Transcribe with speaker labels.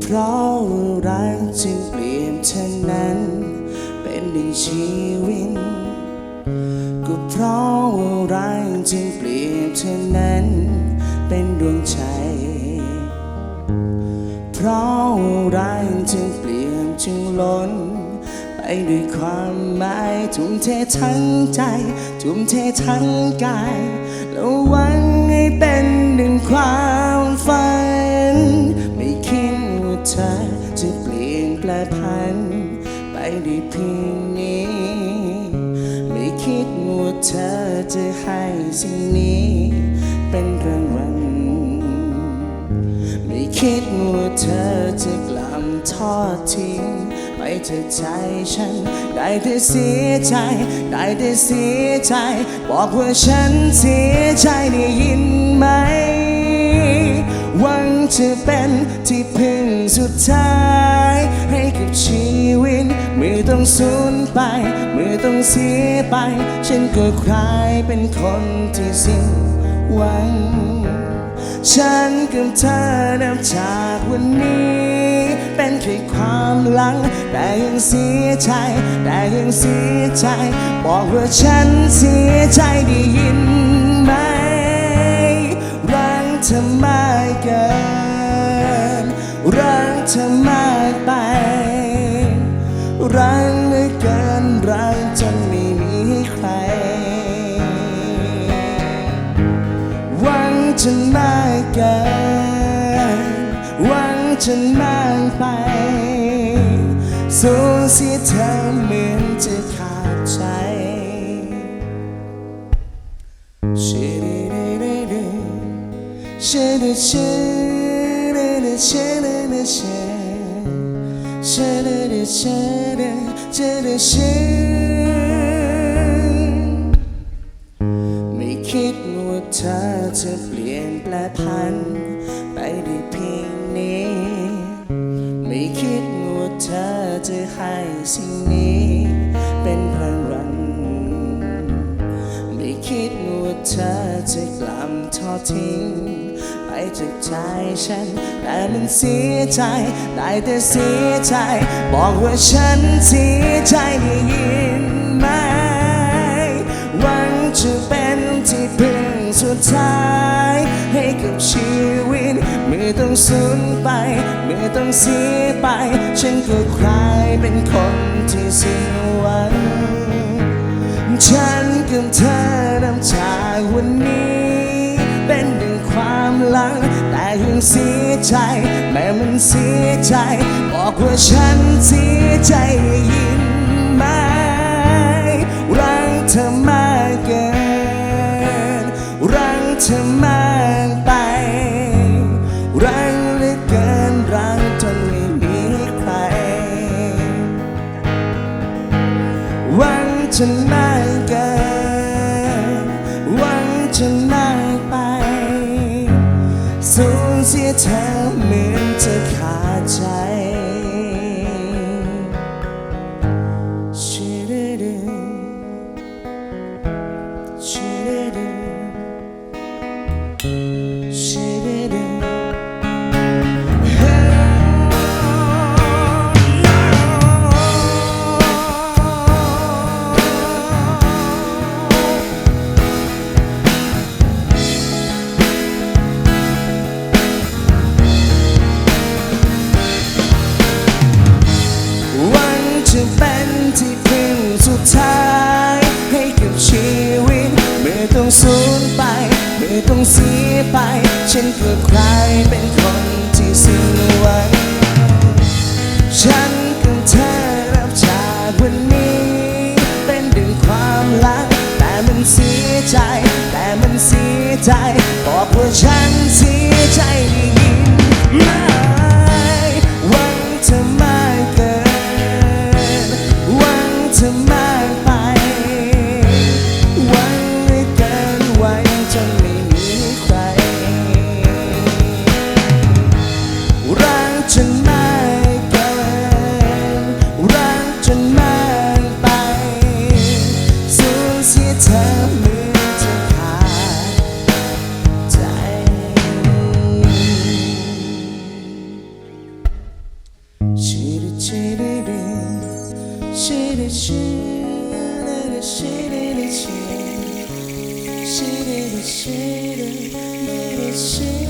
Speaker 1: เพราะรักจึงเปลี่ยนเธอนั้น เป็นหนึ่งชีวิตก็เพราะรักจึงเปลี่ยนเธอนั้น เป็นดวงใจ เพราะรักจึงเปลี่ยนจึงล้นไปด้วยความหมายทุ่มเททั้งใจ ทุ่มเททั้งกาย แล้วหวังให้เป็นหนึ่งความฝัน เธอจะเปลี่ยนแปลพันไปได้เพียงนี้ ไม่คิดว่าเธอจะให้สิ่งนี้ เป็นรางวัลไม่คิดว่าเธอจะกลับทอดทิ้งไปจากใจฉัน ได้แต่เสียใจ ได้แต่เสียใจ บอกว่าฉันเสียใจได้ยินไหม หวังจะเป็นที่พึ่งสุดท้าย ให้กับชีวิตเมื่อต้องสูญไป เมื่อต้องเสียไป ฉันก็คลายเป็นคนที่สิ้นหวัง ฉันกับเธอนับจากวันนี้ เป็นแค่ความหลัง แต่ยังเสียใจ แต่ยังเสียใจ บอกว่าฉันเสียใจได้ยินไหม เธอมากเกิน รักเธอมากไป รักเหลือเกินรักจนไม่มีใคร หวังจนมากเกิน หวังจนมากไป สูญเสียเธอเหมือนจะ ไม่คิดว่าเธอจะเปลี่ยนแปลพันไปได้เพียงนี้ ไม่คิดว่าเธอจะให้สิ่งนี้ เธอจะกลับทอดทิ้ง ไปจากใจฉัน แต่มันเสียใจ ได้แต่เสียใจ บอกว่าฉันเสียใจได้ยินไหมหวังจะเป็นที่พึ่งสุดท้าย ให้กับชีวิตเมื่อต้องสูญไป เมื่อต้องเสียไป ฉันก็คลายเป็นคนที่สิ้นหวัง ฉันกับเธอนับจากวันนี้ เป็นหนึ่งความหลัง แต่ยังเสียใจ แม้มันเสียใจ บอกว่าฉันเสียใจยินไหมรักเธอมากเกิน รักเธอมากไป รักเหลือเกินรักจนไม่มีใครวังจนมาก ญ เสียไป ฉันเกิดใครเป็นใคร ดิชิชิดิดิชิดิดิชิ